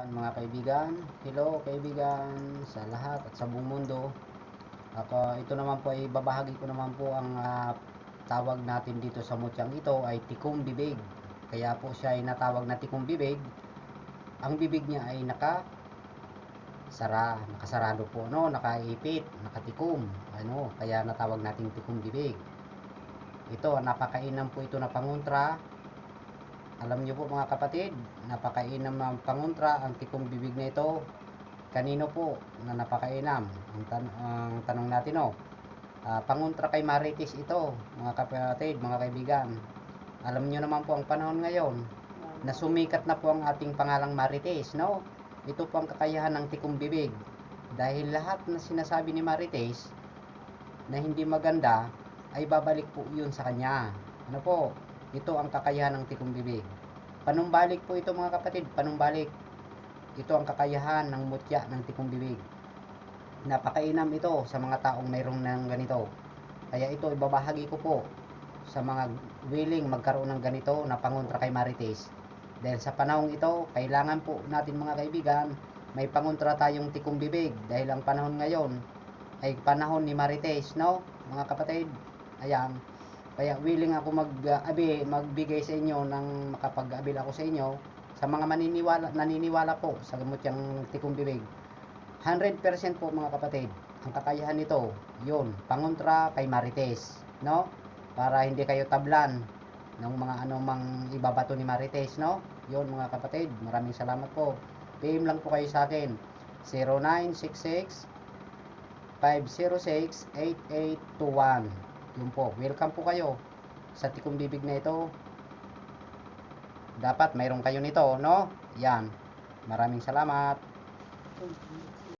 Yan, mga kaibigan, hello kaibigan sa lahat at sa buong mundo. Ako, ito naman po ay babahagi ko naman po ang ah, tawag natin dito sa mutyang ito ay tikum bibig. Kaya po siya ay natawag na tikum bibig. Ang bibig niya ay naka sara, nakasarado po, no, nakaipit, nakatikum, ano, kaya natawag natin tikum bibig. Ito, napakainam po ito na pangontra alam niyo po mga kapatid, napakainam ng pangontra ang tikong bibig na ito. Kanino po na napakainam? Ang, tan- ang tanong natin oh. Ah, pangontra kay Marites ito, mga kapatid, mga kaibigan. Alam niyo naman po ang panahon ngayon na sumikat na po ang ating pangalang Marites, no? Ito po ang kakayahan ng tikong bibig. Dahil lahat na sinasabi ni Marites na hindi maganda ay babalik po yun sa kanya. Ano po? Ito ang kakayahan ng tikong bibig. Panumbalik po ito mga kapatid, panumbalik. Ito ang kakayahan ng mutya ng tikong bibig. Napakainam ito sa mga taong mayroong ng ganito. Kaya ito ibabahagi ko po sa mga willing magkaroon ng ganito na pangontra kay Marites. Dahil sa panahong ito, kailangan po natin mga kaibigan, may pangontra tayong tikong bibig. Dahil ang panahon ngayon ay panahon ni Marites, no? Mga kapatid, ayan, kaya willing ako mag-abi, magbigay sa inyo ng makapag-abil ako sa inyo sa mga maniniwala, naniniwala po sa gamot yung tikong bibig. 100% po mga kapatid, ang kakayahan nito, yun, pangontra kay Marites, no? Para hindi kayo tablan ng mga ano mang ibabato ni Marites, no? Yun mga kapatid, maraming salamat po. PM lang po kayo sa akin, 0966 506 8821 yun po, welcome po kayo sa tikong bibig na ito. Dapat mayroon kayo nito, no? Yan. Maraming salamat.